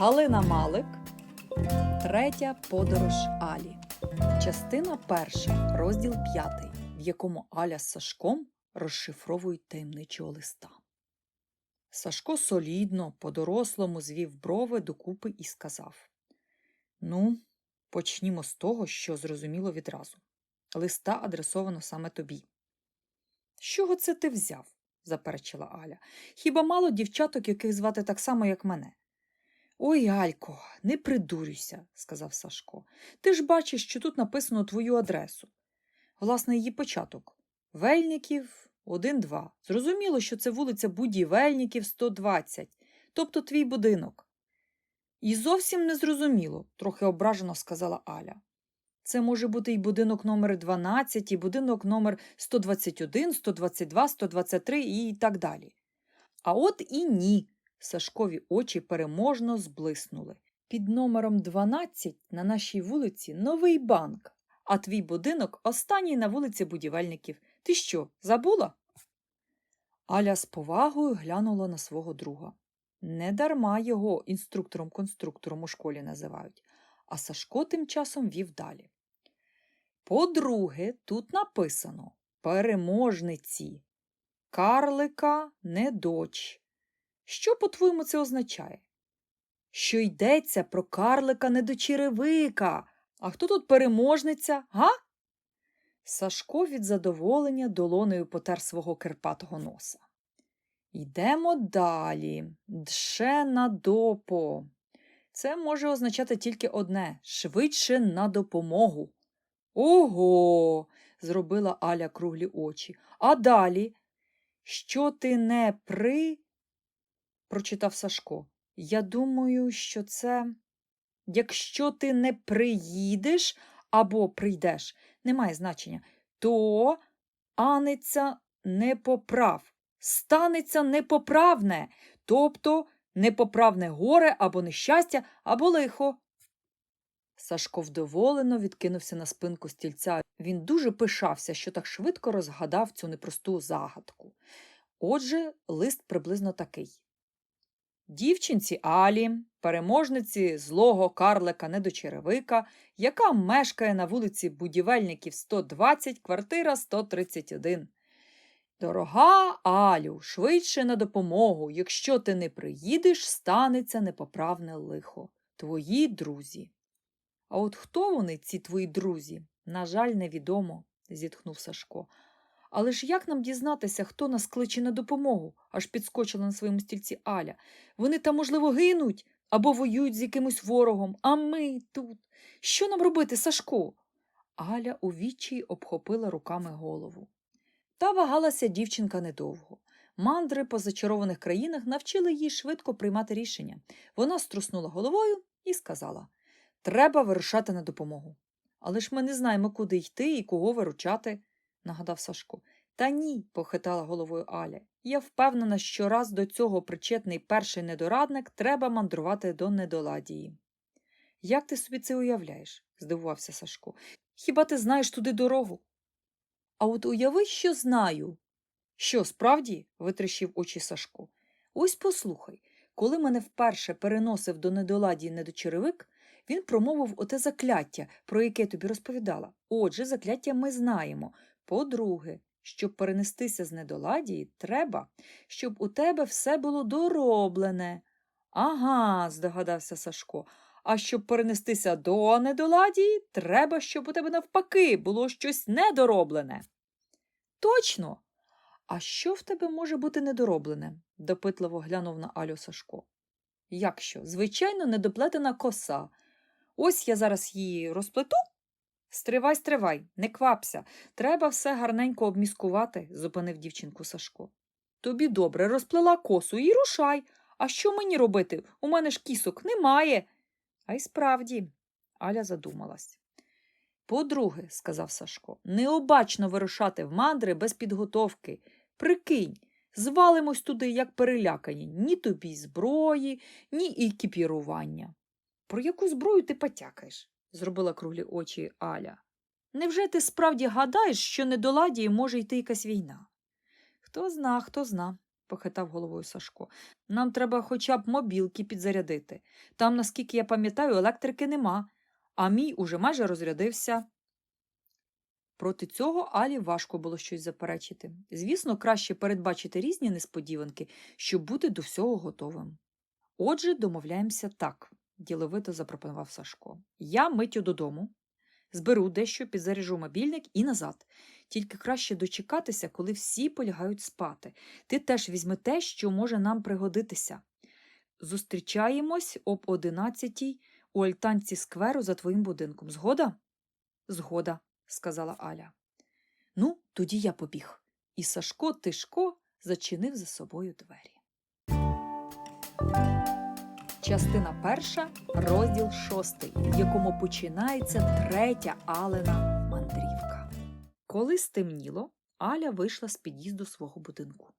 Галина Малик. Третя подорож Алі. Частина перша, розділ п'ятий, в якому Аля з Сашком розшифровують таємничого листа. Сашко солідно, по-дорослому звів брови докупи і сказав: Ну, почнімо з того, що зрозуміло відразу. Листа адресовано саме тобі. З чого це ти взяв? заперечила Аля. Хіба мало дівчаток, яких звати так само, як мене? Ой, Алько, не придурюйся, сказав Сашко. Ти ж бачиш, що тут написано твою адресу. Власне, її початок. Вельників 1-2. Зрозуміло, що це вулиця Будівельників 120, тобто твій будинок. І зовсім не зрозуміло, трохи ображено сказала Аля. Це може бути і будинок номер 12, і будинок номер 121, 122, 123 і так далі. А от і ні. Сашкові очі переможно зблиснули. Під номером 12 на нашій вулиці новий банк, а твій будинок останній на вулиці будівельників. Ти що, забула? Аля з повагою глянула на свого друга. Недарма його інструктором-конструктором у школі називають, а Сашко тим часом вів далі. По-друге, тут написано переможниці. Карлика не доч. Що, по-твоєму, це означає? Що йдеться про карлика недочеревика. А хто тут переможниця, га? Сашко від задоволення долонею потер свого кирпатого носа. Йдемо далі. Дше на допо. Це може означати тільки одне швидше на допомогу. Ого. зробила Аля круглі очі. А далі? Що ти не при прочитав Сашко. Я думаю, що це. Якщо ти не приїдеш або прийдеш, немає значення, то анеться непоправ, станеться непоправне, тобто непоправне горе або нещастя, або лихо. Сашко вдоволено відкинувся на спинку стільця. Він дуже пишався, що так швидко розгадав цю непросту загадку. Отже, лист приблизно такий. Дівчинці Алі, переможниці злого карлика недочеревика, яка мешкає на вулиці Будівельників 120, квартира 131. Дорога Алю, швидше на допомогу. Якщо ти не приїдеш, станеться непоправне лихо. Твої друзі. А от хто вони, ці твої друзі? На жаль, невідомо, зітхнув Сашко. Але ж як нам дізнатися, хто нас кличе на допомогу? аж підскочила на своєму стільці Аля. Вони там, можливо, гинуть або воюють з якимось ворогом, а ми тут. Що нам робити, Сашко? Аля у відчаї обхопила руками голову. Та вагалася дівчинка недовго. Мандри по зачарованих країнах навчили її швидко приймати рішення. Вона струснула головою і сказала Треба вирушати на допомогу. Але ж ми не знаємо, куди йти і кого виручати нагадав Сашко. Та ні, похитала головою Аля. Я впевнена, що раз до цього причетний перший недорадник треба мандрувати до недоладії. Як ти собі це уявляєш? здивувався Сашко. Хіба ти знаєш туди дорогу? А от уяви, що знаю. Що, справді? витріщив очі Сашко. Ось послухай, коли мене вперше переносив до недоладії недочеревик, він промовив оте закляття, про яке тобі розповідала. Отже, закляття ми знаємо. По-друге, щоб перенестися з недоладії, треба, щоб у тебе все було дороблене. Ага, здогадався Сашко. А щоб перенестися до недоладії, треба, щоб у тебе навпаки було щось недороблене. Точно. А що в тебе може бути недороблене? допитливо глянув на Алю Сашко. Як що? Звичайно, недоплетена коса. Ось я зараз її розплету. Стривай, стривай, не квапся. Треба все гарненько обміскувати, зупинив дівчинку Сашко. Тобі добре розплела косу і рушай. А що мені робити? У мене ж кісок немає. А й справді, Аля задумалась. По-друге, сказав Сашко, необачно вирушати в мандри без підготовки. Прикинь, звалимось туди, як перелякані, ні тобі зброї, ні екіпірування. Про яку зброю ти потякаєш? Зробила круглі очі Аля. Невже ти справді гадаєш, що недоладії може йти якась війна? Хто зна, хто зна, похитав головою Сашко. Нам треба хоча б мобілки підзарядити. Там, наскільки я пам'ятаю, електрики нема, а мій уже майже розрядився. Проти цього Алі важко було щось заперечити. Звісно, краще передбачити різні несподіванки, щоб бути до всього готовим. Отже, домовляємося так, діловито запропонував Сашко. Я миттю додому, зберу дещо, підзаряжу мобільник і назад. Тільки краще дочекатися, коли всі полягають спати. Ти теж візьми те, що може нам пригодитися. Зустрічаємось об одинадцятій у альтанці скверу за твоїм будинком. Згода? Згода, сказала Аля. Ну, тоді я побіг. І Сашко Тишко зачинив за собою двері. Частина перша, розділ шостий, в якому починається третя Алена мандрівка. Коли стемніло, Аля вийшла з під'їзду свого будинку.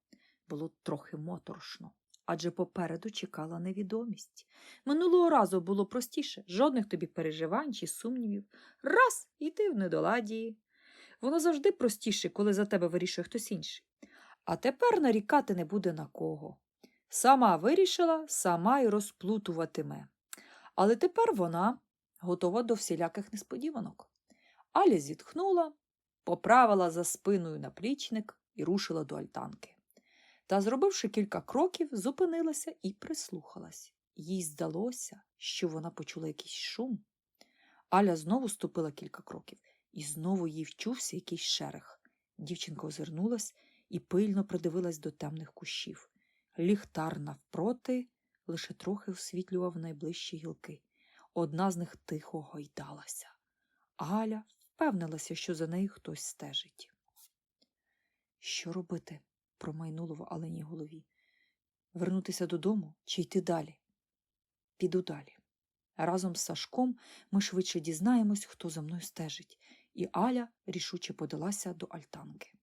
Було трохи моторошно, адже попереду чекала невідомість. Минулого разу було простіше, жодних тобі переживань чи сумнівів. Раз і ти в недоладії. Воно завжди простіше, коли за тебе вирішує хтось інший. А тепер нарікати не буде на кого. Сама вирішила, сама й розплутуватиме. Але тепер вона готова до всіляких несподіванок. Аля зітхнула, поправила за спиною наплічник і рушила до альтанки. Та, зробивши кілька кроків, зупинилася і прислухалась. Їй здалося, що вона почула якийсь шум. Аля знову ступила кілька кроків, і знову їй вчувся якийсь шерех. Дівчинка озирнулась і пильно придивилась до темних кущів. Ліхтар навпроти лише трохи освітлював найближчі гілки. Одна з них тихо гойдалася. Галя впевнилася, що за нею хтось стежить. Що робити? промайнуло в Аленій голові. Вернутися додому чи йти далі? Піду далі. Разом з Сашком ми швидше дізнаємось, хто за мною стежить, і Аля рішуче подалася до альтанки.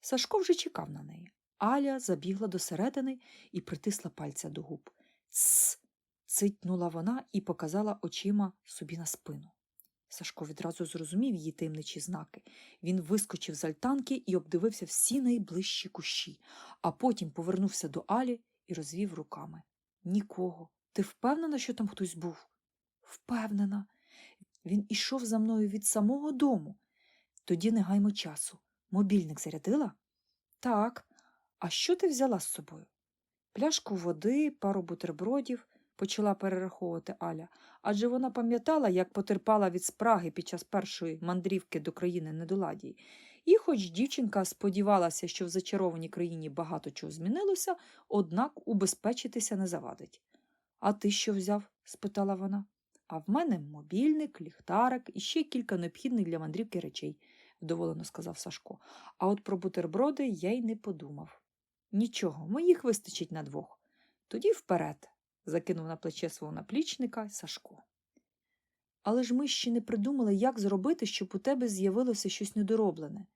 Сашко вже чекав на неї. Аля забігла до середини і притисла пальця до губ. Цс. цитнула вона і показала очима собі на спину. Сашко відразу зрозумів її таємничі знаки. Він вискочив з альтанки і обдивився всі найближчі кущі, а потім повернувся до Алі і розвів руками. Нікого. Ти впевнена, що там хтось був? Впевнена. Він ішов за мною від самого дому. Тоді не гаймо часу. Мобільник зарядила? Так. А що ти взяла з собою? Пляшку води, пару бутербродів, почала перераховувати Аля, адже вона пам'ятала, як потерпала від спраги під час першої мандрівки до країни недоладії. І, хоч дівчинка сподівалася, що в зачарованій країні багато чого змінилося, однак убезпечитися не завадить. А ти що взяв? спитала вона. А в мене мобільник, ліхтарик і ще кілька необхідних для мандрівки речей, вдоволено сказав Сашко. А от про бутерброди я й не подумав. Нічого, моїх вистачить на двох. Тоді вперед, закинув на плече свого наплічника Сашко. Але ж ми ще не придумали, як зробити, щоб у тебе з'явилося щось недороблене.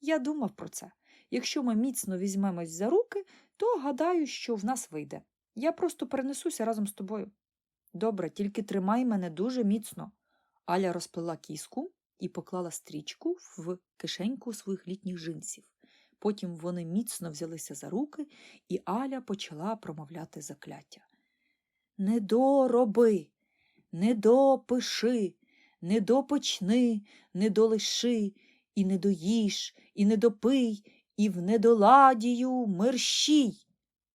Я думав про це. Якщо ми міцно візьмемось за руки, то гадаю, що в нас вийде. Я просто перенесуся разом з тобою. Добре, тільки тримай мене дуже міцно. Аля розплела кіску і поклала стрічку в кишеньку своїх літніх джинсів. Потім вони міцно взялися за руки, і Аля почала промовляти закляття. Не дороби, не допиши, не допочни, не долиши, і не доїж, і не допий, і в недоладію мерщій.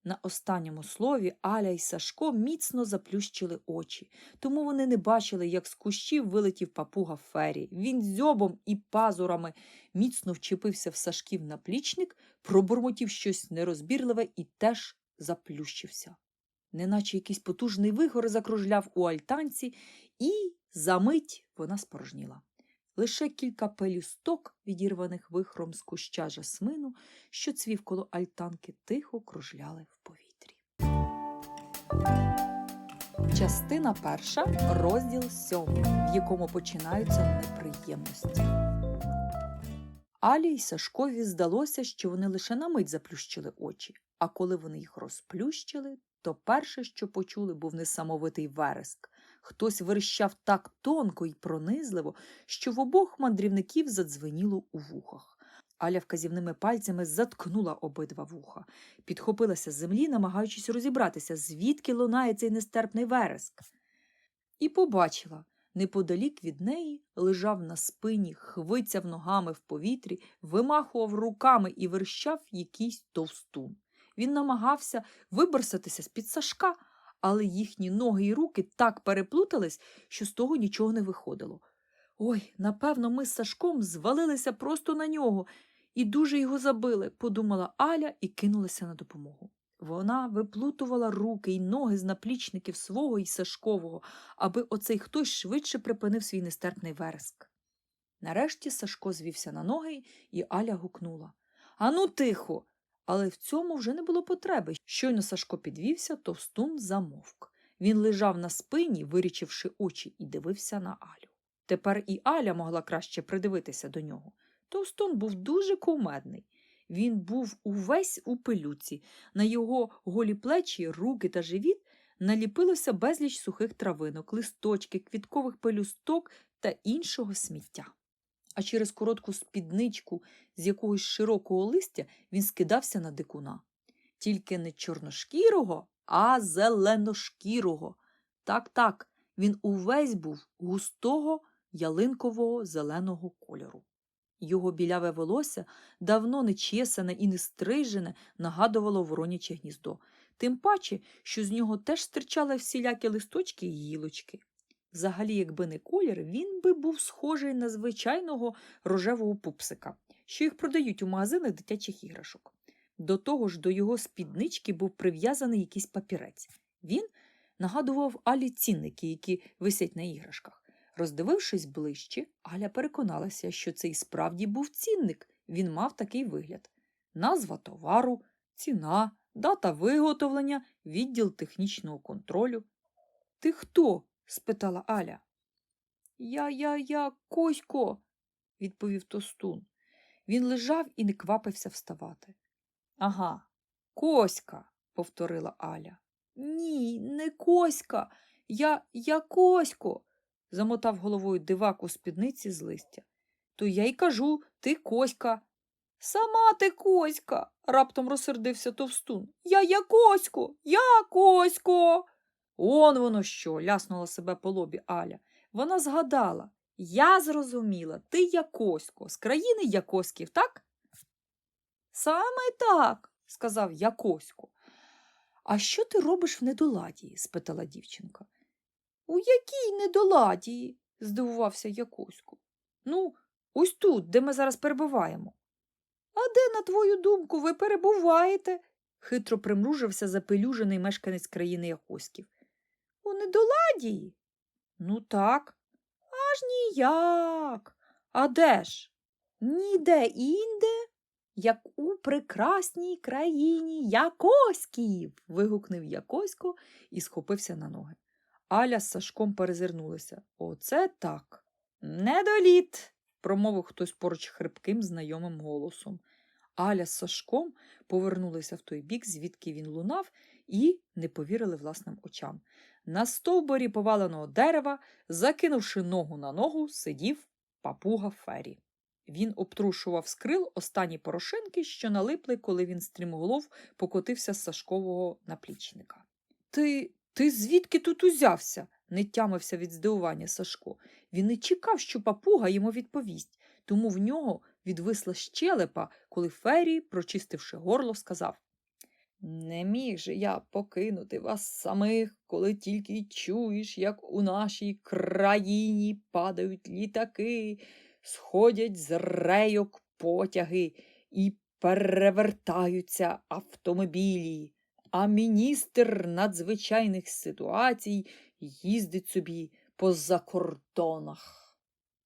На останньому слові Аля й Сашко міцно заплющили очі, тому вони не бачили, як з кущів вилетів папуга Фері. Він дзьобом і пазурами міцно вчепився в Сашків наплічник, пробурмотів щось нерозбірливе і теж заплющився. Неначе якийсь потужний вигор закружляв у альтанці, і за мить вона спорожніла. Лише кілька пелюсток, відірваних вихром з куща жасмину, що цвів коло альтанки, тихо кружляли в повітрі. Частина перша, розділ сьомий, в якому починаються неприємності. Алі й Сашкові здалося, що вони лише на мить заплющили очі, а коли вони їх розплющили, то перше, що почули, був несамовитий вереск. Хтось верещав так тонко і пронизливо, що в обох мандрівників задзвеніло у вухах. Аля вказівними пальцями заткнула обидва вуха, підхопилася з землі, намагаючись розібратися, звідки лунає цей нестерпний вереск. І побачила, неподалік від неї лежав на спині, хвицяв ногами в повітрі, вимахував руками і верщав якийсь товстун. Він намагався виборсатися з-під Сашка, але їхні ноги і руки так переплутались, що з того нічого не виходило. Ой, напевно, ми з Сашком звалилися просто на нього і дуже його забили, подумала Аля і кинулася на допомогу. Вона виплутувала руки й ноги з наплічників свого й Сашкового, аби оцей хтось швидше припинив свій нестерпний вереск. Нарешті Сашко звівся на ноги, і Аля гукнула Ану, тихо. Але в цьому вже не було потреби. Щойно Сашко підвівся, товстун замовк. Він лежав на спині, вирічивши очі, і дивився на Алю. Тепер і Аля могла краще придивитися до нього. Товстун був дуже кумедний. Він був увесь у пилюці. На його голі плечі, руки та живіт наліпилося безліч сухих травинок, листочки, квіткових пелюсток та іншого сміття. А через коротку спідничку з якогось широкого листя він скидався на дикуна. Тільки не чорношкірого, а зеленошкірого. Так, так, він увесь був густого ялинкового зеленого кольору. Його біляве волосся, давно не чесане і не стрижене, нагадувало вороняче гніздо, тим паче, що з нього теж стирчали всілякі листочки й гілочки. Взагалі, якби не колір, він би був схожий на звичайного рожевого пупсика, що їх продають у магазинах дитячих іграшок. До того ж, до його спіднички був прив'язаний якийсь папірець. Він нагадував Алі цінники, які висять на іграшках. Роздивившись ближче, Аля переконалася, що це і справді був цінник. Він мав такий вигляд: назва товару, ціна, дата виготовлення, відділ технічного контролю. Ти хто? Спитала Аля. Я, я, я, Косько, відповів Тостун. Він лежав і не квапився вставати. Ага, Коська, повторила Аля. Ні, не Коська. Я, я Косько замотав головою дивак у спідниці з листя. То я й кажу, ти коська. Сама ти коська, раптом розсердився товстун. Я я косько, я косько. Он воно що, ляснула себе по лобі Аля. Вона згадала. Я зрозуміла, ти Якосько, з країни Якоськів, так? Саме так, сказав Якосько. А що ти робиш в недоладії? спитала дівчинка. У якій недоладії? здивувався Якусько. Ну, ось тут, де ми зараз перебуваємо. А де, на твою думку, ви перебуваєте? хитро примружився запелюжений мешканець країни Якоськів. У недоладії? Ну, так. Аж ніяк. А де ж? Ніде інде, як у прекрасній країні Якоськів. вигукнув Якосько і схопився на ноги. Аля з Сашком перезирнулися. Оце так. Недоліт, промовив хтось поруч хрипким, знайомим голосом. Аля з Сашком повернулися в той бік, звідки він лунав, і не повірили власним очам. На стовборі поваленого дерева, закинувши ногу на ногу, сидів папуга Фері. Він обтрушував з крил останні порошинки, що налипли, коли він стрімголов покотився з Сашкового наплічника. Ти ти звідки тут узявся? не тямився від здивування Сашко. Він не чекав, що папуга йому відповість, тому в нього відвисла щелепа, коли Фері, прочистивши горло, сказав Не міг же я покинути вас самих, коли тільки чуєш, як у нашій країні падають літаки, сходять з рейок потяги і перевертаються автомобілі а міністр надзвичайних ситуацій їздить собі по закордонах.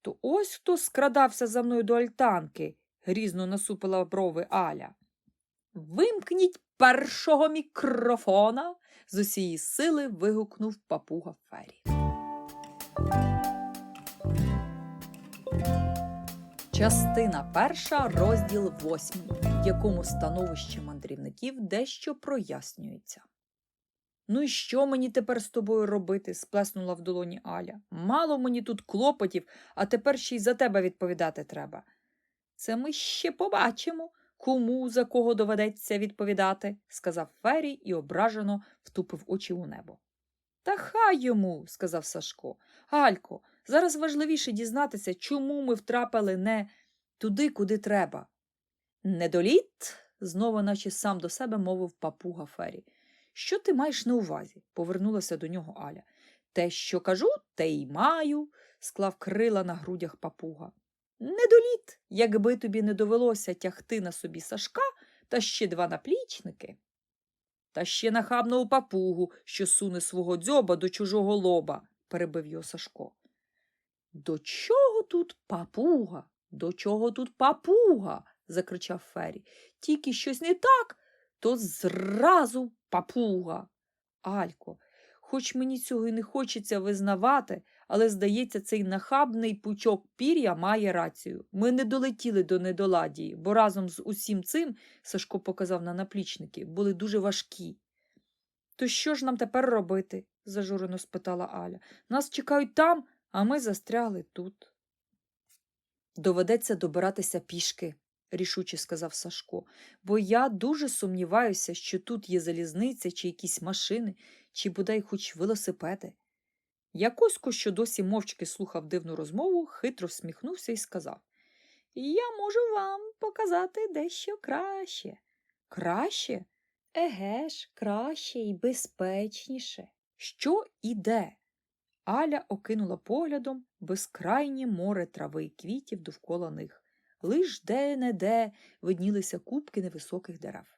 То ось хто скрадався за мною до альтанки, грізно насупила брови Аля. Вимкніть першого мікрофона, з усієї сили вигукнув папуга Фері. Частина перша, розділ восьмий, в якому становище мандрівників дещо прояснюється. Ну і що мені тепер з тобою робити? сплеснула в долоні Аля. Мало мені тут клопотів, а тепер ще й за тебе відповідати треба. Це ми ще побачимо, кому за кого доведеться відповідати, сказав Фері і ображено втупив очі у небо. Та хай йому, сказав Сашко. Галько, зараз важливіше дізнатися, чому ми втрапили не туди, куди треба. Недоліт, знову, наче сам до себе мовив папуга Фері. Що ти маєш на увазі? повернулася до нього Аля. Те, що кажу, те й маю, склав крила на грудях папуга. Недоліт, якби тобі не довелося тягти на собі Сашка та ще два наплічники. Та ще нахабного папугу, що суне свого дзьоба до чужого лоба, перебив його Сашко. До чого тут папуга? До чого тут папуга? закричав Фері. Тільки щось не так, то зразу папуга. Алько, хоч мені цього й не хочеться визнавати, але, здається, цей нахабний пучок пір'я має рацію. Ми не долетіли до недоладії, бо разом з усім цим, Сашко показав на наплічники, були дуже важкі. То що ж нам тепер робити? зажурено спитала Аля. Нас чекають там, а ми застрягли тут. Доведеться добиратися пішки, рішуче сказав Сашко, бо я дуже сумніваюся, що тут є залізниця чи якісь машини, чи бодай хоч велосипеди. Якосько, що досі мовчки слухав дивну розмову, хитро всміхнувся і сказав Я можу вам показати дещо краще. Краще? Еге ж, краще і безпечніше. Що і де? Аля окинула поглядом безкрайнє море трави й квітів довкола них. Лиш де-не-де виднілися купки невисоких дерев.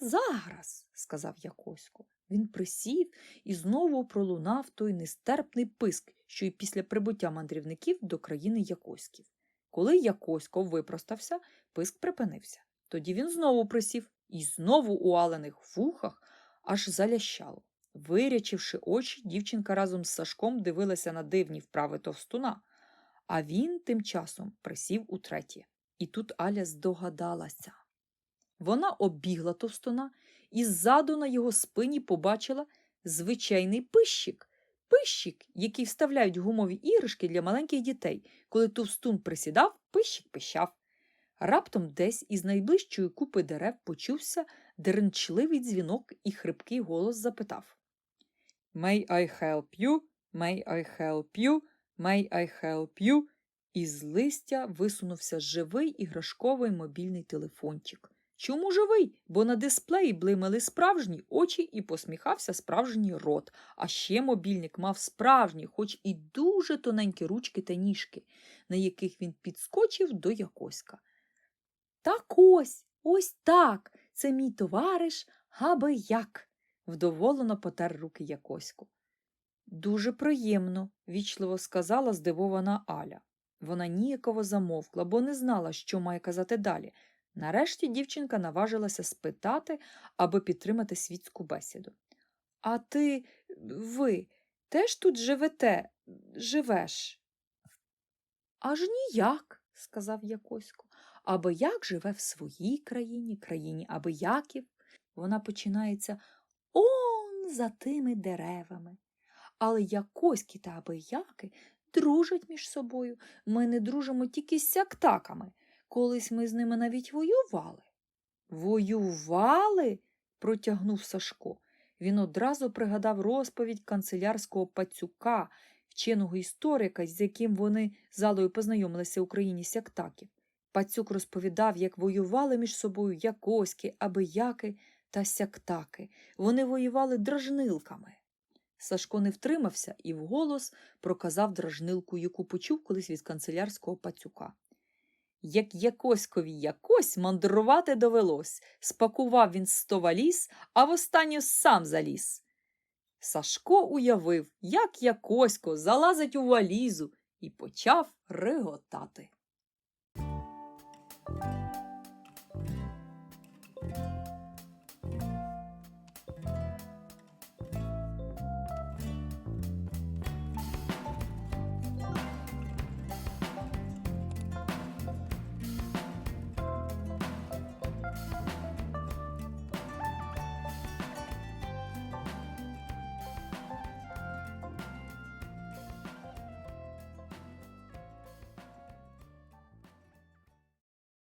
Зараз, сказав Якосько. Він присів і знову пролунав той нестерпний писк, що й після прибуття мандрівників до країни Якоськів. Коли Якосько випростався, писк припинився. Тоді він знову присів і знову у алених вухах аж залящало. Вирячивши очі, дівчинка разом з Сашком дивилася на дивні вправи товстуна, а він тим часом присів утретє. І тут Аля здогадалася. Вона обігла товстуна і ззаду на його спині побачила звичайний пищик. Пищик, який вставляють гумові іграшки для маленьких дітей. Коли товстун присідав, пищик пищав. Раптом десь із найближчої купи дерев почувся деренчливий дзвінок і хрипкий голос запитав May I help you? May I help you? May I help you? Із листя висунувся живий іграшковий мобільний телефончик. Чому живий? Бо на дисплеї блимали справжні очі і посміхався справжній рот. А ще мобільник мав справжні, хоч і дуже тоненькі ручки та ніжки, на яких він підскочив до якоська. Так ось, ось так. Це мій товариш аби як, вдоволено потер руки якоську. Дуже приємно, вічливо сказала здивована Аля. Вона ніяково замовкла, бо не знала, що має казати далі. Нарешті дівчинка наважилася спитати, аби підтримати світську бесіду. А ти, ви, теж тут живете, живеш? Аж ніяк, сказав Якосько. Аби як живе в своїй країні, країні абияків. Вона починається он за тими деревами. Але якоські та абияки дружать між собою. Ми не дружимо тільки з сяктаками. Колись ми з ними навіть воювали. Воювали? протягнув Сашко. Він одразу пригадав розповідь канцелярського пацюка, вченого історика, з яким вони залою познайомилися в Україні сяктаків. Пацюк розповідав, як воювали між собою якоськи, абияки та сяктаки. Вони воювали дражнилками. Сашко не втримався і вголос проказав дражнилку, яку почув колись від канцелярського пацюка. Як якоськові якось мандрувати довелось, спакував він сто валіз, а востанню сам заліз. Сашко уявив, як якосько залазить у валізу, і почав реготати.